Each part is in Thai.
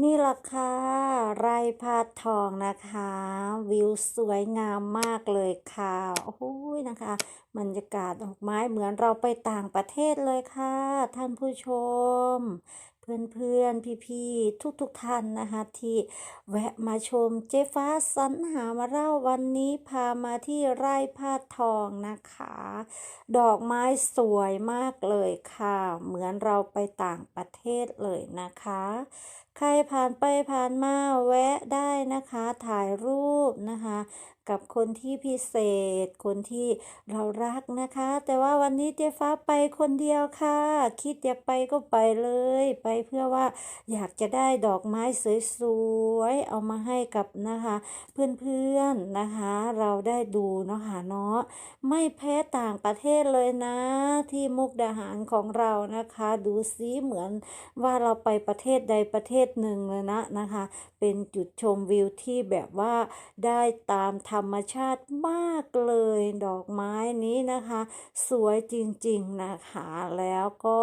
นี่ล่ะค่ะไร่พาดทองนะคะ วิวสวยงามมากเลยค่ะโอ้โฮนะคะบรรยากาศดอกไม้เหมือนเราไปต่างประเทศเลยค่ะ ท่านผู้ชม เพื่อนๆ พี่ๆ ทุกๆท่านนะคะ ที่แวะมาชมเจฟ้าสรรหามาเล่าวันนี้พามาที่ไร่พาดทองนะคะ ดอกไม้สวยมากเลยค่ะ เหมือนเราไปต่างประเทศเลยนะคะใครผ่านไปผ่านมาแวะได้นะคะ ถ่ายรูปนะคะ กับคนที่พิเศษ คนที่เรารักนะคะ แต่ว่าวันนี้เจ๊ฟ้าไปคนเดียวค่ะ คิดอยากไปก็ไปเลย ไปเพื่อว่าอยากจะได้ดอกไม้สวยๆเอามาให้กับนะคะ เพื่อนๆนะคะ เราได้ดูเนาะค่ะเนาะไม่แพ้ต่างประเทศเลยนะ ที่มุกดาหารของเรานะคะ ดูซิเหมือนว่าเราไปประเทศใดประเทศหนึ่งเลยนะนะคะ เป็นจุดชมวิวที่แบบว่าได้ตามธรรมชาติมากเลยดอกไม้นี้นะคะ สวยจริงๆนะคะแล้วก็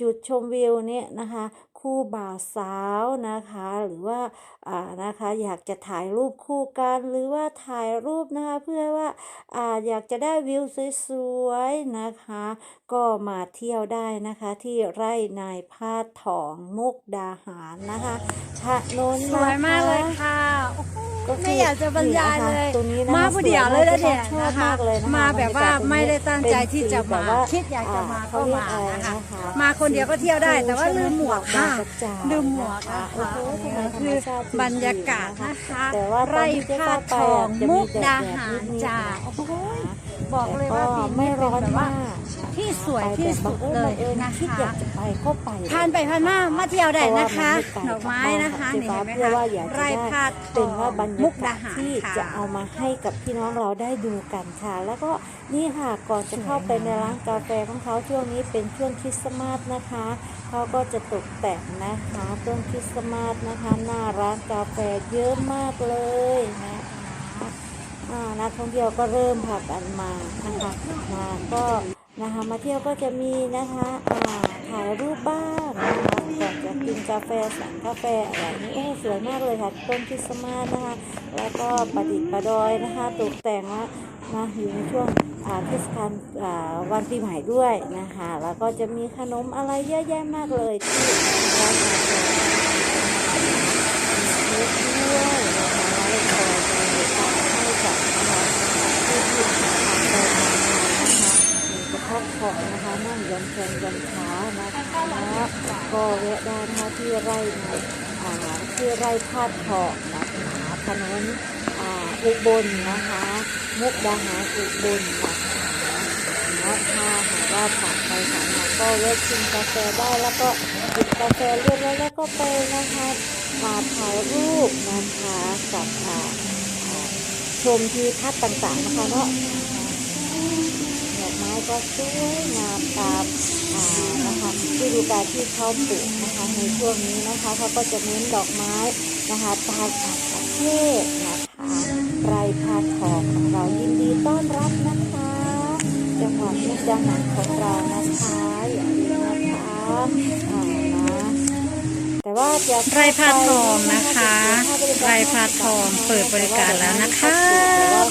จุดชมวิวเนี่ยนะคะคู่บ่าวสาวนะคะ หรือว่าอ่านะคะอยากจะถ่ายรูปคู่กัน หรือว่าถ่ายรูปนะคะเพื่อว่าอ่าอยากจะได้วิวสวยๆนะคะ ก็มาเที่ยวได้นะคะที่ไร่นายพาดทองมุกดาหารนะคะถนนสวยมากเลยค่ะ ก็คือไม่อยากจะบรรยายเลยตรงนี้นะคะมาผู้เดียวเลยนะเนี่ยสวยมากนะคะชอบมากเลยนะคะมาแบบว่าไม่ได้ตั้งใจที่จะมาเป็นสีแบบว่าคิดอยากจะมาอ่าก็มาเขาเรียกอะไรนะคะนะคะมาคนเดียวก็เที่ยวได้ แต่ว่าลืมหมวกค่ะดอกกระจายลืมหมวกนะคะนะคะโอ้โหอันธรรมนี้ชาติคือบรรยากาศนะคะแต่ว่าตอนไร่ที่เจ๊พาฟ้าดไปทออะงจะมีมุกแดดาดหารนิดๆจ้านะโอ้โหบอกเลยว่าปีไม่นี้ร้เป็อนนแบบว่ามาก ที่สวยที่สุดเลยนะคิดคะอยากจะไปก็ไปผ่านไปผ่านมามาเที่ยวได้นะคะเพราว่าดอกไม้นะคะมันี่ไม่เห็นไหมเพื่อคะว่าอยากจะไร่ได้พาดทเป็อนว่าบรรงมุกยาดากาศหารที่ค่ะจะเอามาให้กับพี่น้องเราได้ดูกันค่ะ แล้วก็นี่ค่ะก่อนจะเข้าไปในร้านกาแฟของเขาช่วงนี้เป็นช่วงคริสต์มาสนะคะเขาก็จะตกแต่งนะคะต้นคริสต์มาสนะคะหน้าร้านกาแฟเยอะมากเลยนะคะอ่านักท่องเที่ยวก็เริ่มพากันมานะคะมาก็ นะคะ มาเที่ยวก็จะมีนะคะอ่าถ่ายรูปบ้างนะคะก่อนจะกินกาแฟสั่งกาแฟอะไรนี่โอ้สวยมากเลยค่ะต้นคริสต์มาสนะคะ แล้วก็ประดิษฐ์ประดอยนะคะตกแต่งว่านะอยู่ในช่วงเทศกาลวันปีใหม่ด้วยนะคะ แล้วก็จะมีขนมอะไรเยอะแยะมากเลยที่ร้านกาแฟมีเค้กด้วยนะคะแล้วก็จะให้กับนะคะผู้ที่ทานไปทานมานะคะมีกระเพาะ ของนะคะนั่งยันแขนยันขานะคะก็แวะได้นะคะที่ไร่ในอ่าที่ไร่พาดทองนะคะถนนอ่าอุบลนะคะ มุกดาหารอุบลนะคะแล้วถ้าหากว่าผ่านไปผ่านมาก็แวะชิมกาแฟได้แล้วก็จิบกาแฟเรียบร้อยแล้วก็ไปนะคะมาถ่ายรูปนะคะกับอ่าชมทิวทัศน์ต่างๆนะคะเนาะ กไม้ก็สวยงามตามนะคะฤดูกาลที่เขาปลูกนะคะในช่วงนี้นะคะเขาก็จะเน้นดอกไม้นะคะตามต่างประเทศนะคะไรพาทองของเรายินดีต้อนรับนะคะจังหวัดมุกดาหารของเรานะคะอย่าลืมนะคะอ่านะแต่ว่าจะไรพาทองนะคะไรพาทองเปิดบริการแล้วนะคะ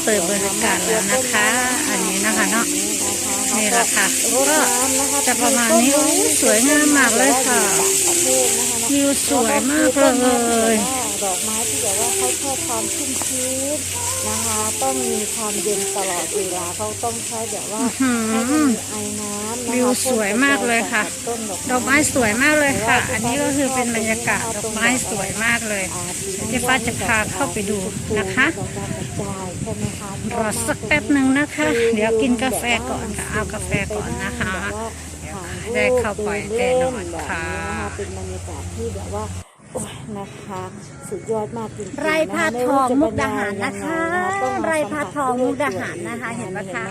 เปิดบริการแล้วนะคะ อันนี้นะคะเนาะ นี่แหละค่ะก็จะประมาณนี้โอ้ยสวยงามมากเลยค่ะวิวสวยมากเลยดอกไม้ที่แบบว่าเขาชอบความชุ่มชื้นนะคะ ต้องมีความเย็นตลอดเวลาเขาต้องใช้แบบว่าอื้อหืให้อมันมีไอ้น้ำนะคะวิวสวยมากเลยค่ะต้นดอกไม้สวยมากเลยค่ะ อันนี้ก็คือเป็นบรรยากาศดอกไม้สวยมากเลยอ่าเจ๊ฟ้าจะพาเข้าไปดูนะคะดอกดาวก ระจายใช่ไหมคะรอสักแป๊บหนึ่งนะคะ เดี๋ยวกินกาแฟก่อนค่ะเอากาแฟก่อนนะคะได้เข้าไปแน่นอนค่ะเป็นบรรยากาศที่แบบว่าโอ้ยนะคะสุดยอดมากจริงๆไร่พาทองมุกดาหารนะคะต้องมไร่พาทองมุกดาหารนะคะ เห็นไหมคะ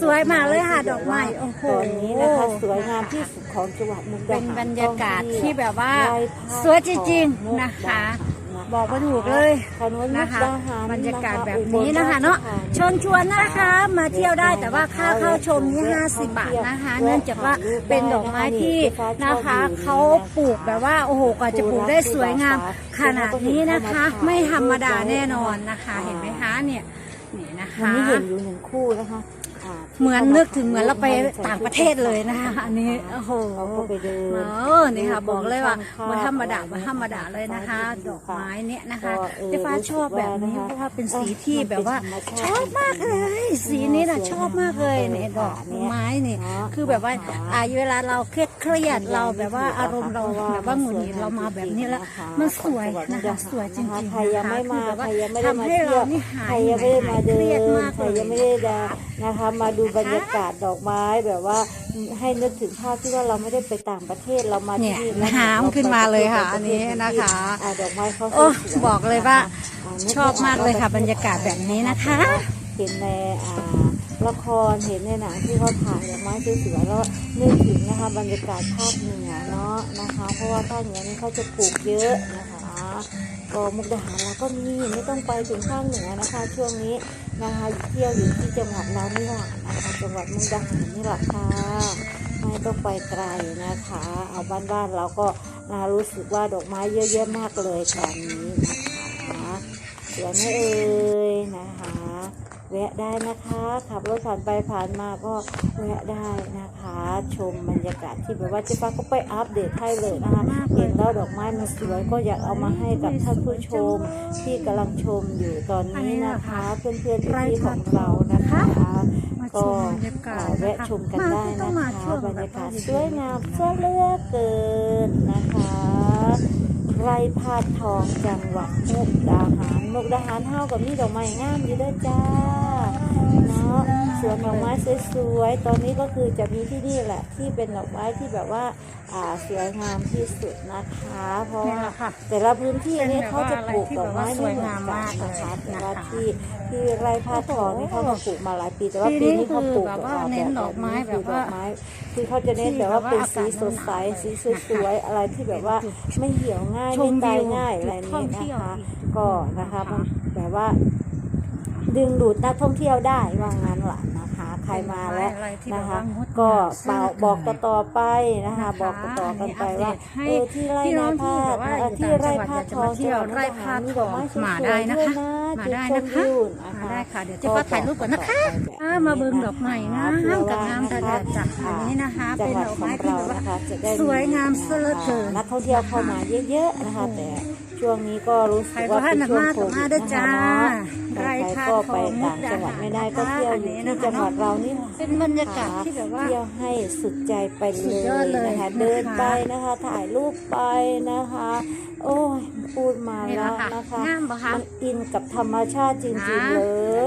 สวยมากเลยค่ะดอกไม้โอ้โหตอนนี้นะคะสวยงามที่สุดของจังหวัดมุกดาเป็นหารบรรยากาศที่แบบว่าไร่พาสวยจริงทอมุกๆนะคะดาหารนะ บอกไม่ถูกเลยทางโน้นมุนะกคะดาหารบรรยากาศแบบอุลนี้นะคะเนาะรชธรเชิญชวนนะคะมาเที่ยวได้แต่ว่าค่าเข้าชมนี่50 บาทนะคะ เนื่องจากว่าเป็นดอกไม้ที่นะคะเขาปลูกแบบว่าโอ้โหกว่าจะปลูกได้สวยงามขนาดนี้นะคะ ไม่ธรรมดาแน่นอนนะคะ เห็นไหมคะเนี่ยนี่นะวันคะนี้เห็นอยู่หนึ่งคู่นะคะาที่ เหมือนนึกถึงเหมือนเราไปใส่ต่างประเทศเลยนะคะอันนี้โอ้โหเราก็ไปเดินเออนี่ค่ะ บอกเลยว่ามันธรรมดามันธรรมดาเลยนะคะ ดอกไม้เนี่ยนะคะเจ๊ฟ้าชอบแบบนี้เพราะว่าเป็นสีที่แบบว่า ชอบมากเลย สีนี้นะชอบมากเลยเนี่ยดอกไม้นี่คือแบบว่าอ่าเวลาเราเครียดเครียดเราแบบว่าอารมณ์เราแบบว่าหงุดหงิดเรามาแบบนี้แล้วมันสวยนะคะสวยจริงๆใครยังไม่มาคือแบบใครว่ายังไม่ได้ทำมาให้เที่ยเราวนี่หาใครยยังไม่ได้มาเดิเครียดนมากใครเลยยังไม่ได้เดิ นนะคะ มาดูบรรยากาศดอกไม้แบบว่าให้นึกถึงภาพที่ว่าเราไม่ได้ไปต่างประเทศเรามาที่เนี่ยนี่หามขึ้นมาเลยค่ะ อันนี้นะคะอ่าดอกไม้เขาโอ้สวยๆบอกเลยว่าอ่าชอบมากเลยค่ะ บรรยากาศแบบนี้นะคะ เห็นในอ่าละครเห็นในหนังที่เขาถ่ายดอกไม้สวยๆแล้วนึกถึงนะคะ บรรยากาศภาคเหนือเนาะนะคะ เพราะว่าภาคเหนือนี่เขาจะปลูกเยอะนะคะ ก็มุกดาหารเราก็มีไม่ต้องไปถึงภาคเหนือนะคะ ช่วงนี้ นะคะเที่ยวอยู่ที่จังหวัดเรานี่แหละนะคะจังหวัดมุกดาหารนี่แหละค่ะไม่ต้องไปไกลนะคะ เอาบ้านๆเราก็นะรู้สึกว่าดอกไม้เยอะแยะมากเลยตอนนี้นะคะสวยไหมเอ่ยนะคะ แวะได้นะคะ ขับรถผ่านไปผ่านมาก็แวะได้นะคะ ชมบรรยากาศที่แบบว่าเจ๊ฟ้าก็ไปอัปเดตให้เลยนะคะเห็นแล้วดอกไม้มันสวยก็อยากเอามาให้กับท่านผู้ชมที่กำลังชมอยู่ตอนนี้นะคะ เพื่อนๆพี่ๆของเรานะคะมาชก็มบรรยากาศเอ่อแวะชมกันได้ต้อนะงมาคะช่วงบรรยากาศแบบว่สวยงามซะเหลือเกินนะคะ ไรพาดทองจังหวัดมุกดาหารมุกดาหารเท่ากับนี่ดอกไม้งามอยู่ด้วยจ้า เนาะสวนดอกไม้สวยๆ ตอนนี้ก็คือจะมีที่นี่แหละ ที่เป็นดอกไม้ที่แบบว่าอ่าสวยงามที่สุดนะคะ เพราะนี่ว่าแหละค่ะแต่ละพื้นที่นี่เป็นแบบเขาจะปลูกดอกไม้ว่าอะไรที่แบบว่าสไม่วยเหมือนงามกัมานกเลยนะคะแต่นะคะว่าที่ที่ไร่พาดทองนี่เขามาปลูกมาหลายปีแต่ว่าปีปีนี้นี้เขาปลูกคือแบบว่าเน้นดอกไม้คืแบบว่าดอกไม้คือเขาจะเน้นแบบว่าเป็นสีสดใสสีสวยๆอะไรที่แบบว่าไม่เหี่ยวง่ายชไม่มตายวิวง่ายอะไรท่อนี้งเที่นะยวคะอีกก็นะคะมันแบบว่า ดึงดูดนักท่องเที่ยวได้ว่างั้นล่ะนะคะ ใครมาแล้วอะไรที่นะแบบคะว่างดก็งามเป่าสร้างบอกต่อๆไปนะคะนะคะ บอกต่อๆกันไปว่าให้เออที่ไร่พี่น้องนาที่พาแบบว่าอยู่ที่ต่างไร่จังหวัดพาอยากทจะองมาเที่ยวไร่พาทองมีดกไสวยๆมาได้นะคะด้วยมาได้จุนะชคะวิวมาได้ค่ะเดี๋ยวเจ๊ฟ้าถ่ายรูปก่อนนะคะอ่ามาเบิ่งดอกไม้งามกับงามแต่เดือดจากอันนี้นะคะ เป็นดอกไม้ที่แบบว่าสวยงามเสลอเกินนักท่องเที่ยวเข้ามาเยอะๆนะคะแต่ช่วงนี้ก็รู้ใคสึรกก็ว่าท่าเป็นนช่วงมาโคกับวิมาดด้วยนะจ้าคะ เนาะไร่ใครพาก็ทไปองมุต่ากงดาจังหวัดหารไม่ได้นะก็คะเที่ยวอันอยู่นี้ที่นะคะจังหวัดเรานี่เป็นบรรยากาศที่แบบว่าเที่ยวให้สุดใจไปเลสุดยยอดเลยนะคะนะคะเดินไปนะคะ ถ่ายรูปไปนะคะ โอ้ยพูดมานี่แล้ละวค่ะนะคะงามปะคะมันอินกับธรรมชาติจริงๆเล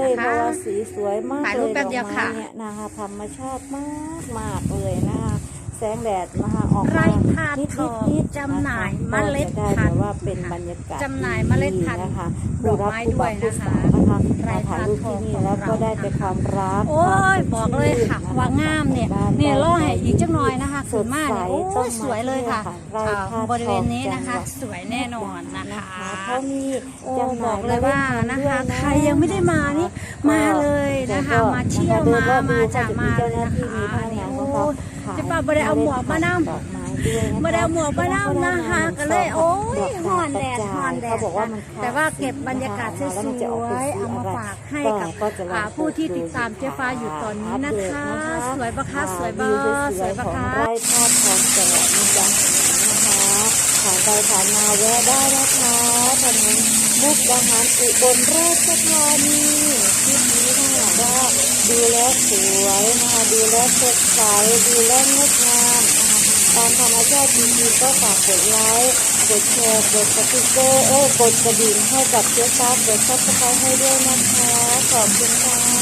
ยนะคะเพราะว่าสีสวยมากถ่ายเลรูปยแป๊ดบอกเดียวไม้ค่ะเนี่ยนะคะธรรมชาติมากมากๆเลยนะคะ แสงแดดนะคะออกไร่มาพานิดทองนิดๆจำหน่ายนะคะเมล็ดก็จะได้พัแบนธุ์บว่าเป็นบรรยากาศจำหน่ายเมล็ดพันธุ์นะคะดอกไม้ด้วยนะคะผู้รับผู้ไร่บ่าวผู้สาวนะคะมาถ่ายรูปที่นี่พาทองแล้วก็ได้แต่ความรักโอ้ยความสดบอกเลยค่ะชื่นว่างามเนี่ยบ้าเนี่ยบ้ล่อให้อีกจังหน่อยนะคะสขึ้ดนมาใสเนี่ยโอ้ต้องยมาสวยเลยค่ะที่นี่ค่ะไร่อ่าพาทองบริเวณนี้นะคะจังหวัดสวยแน่นอนนะคะเขามีโอ้จำหบน่าอยกเลยว่านะคะด้วยใครยังไม่ได้มานี่มาเลยนะคะ มาเที่ยวมามาจากมาเลยนะคะอันนี้โอ้ยเจ๊ ป้าบ่ได้เอาหมวกมานำดอกไม้ด้วยนะคะบ่ได้เอาหมวกมานำนะคะก็เลยโอ้ยดกฮ้อนแดดกระจายฮ้อนแดดเขาบอกว่ามันแต่ว่าเก็บบรรยากาศสวยๆเอามาฝากให้กับอ่าผู้ที่ติดตามเจ๊ฟ้าอยู่ตอนนี้นะคะสวยปะคะสวยบ่สวยปะของคะ ไร่พาดทองจังหวัดมุกดาหารนะคะผ่านไปผ่านมาแวะได้นะคะถนนมุกดาหารอุบลราชธานีคลิปนี้นะคะว่า ดูแล้วสวยนะคะดูแล้วสดใสดูแล้วงดงามตามธรรมชาติจริงๆก็ฝากกดไลค์กดแชร์กดสติ๊กเกอร์เอ้กดกระดิ่งให้กับเจ๊ฟ้ากดซับสไครต์ให้ด้วยนะคะ ขอบคุณค่ะ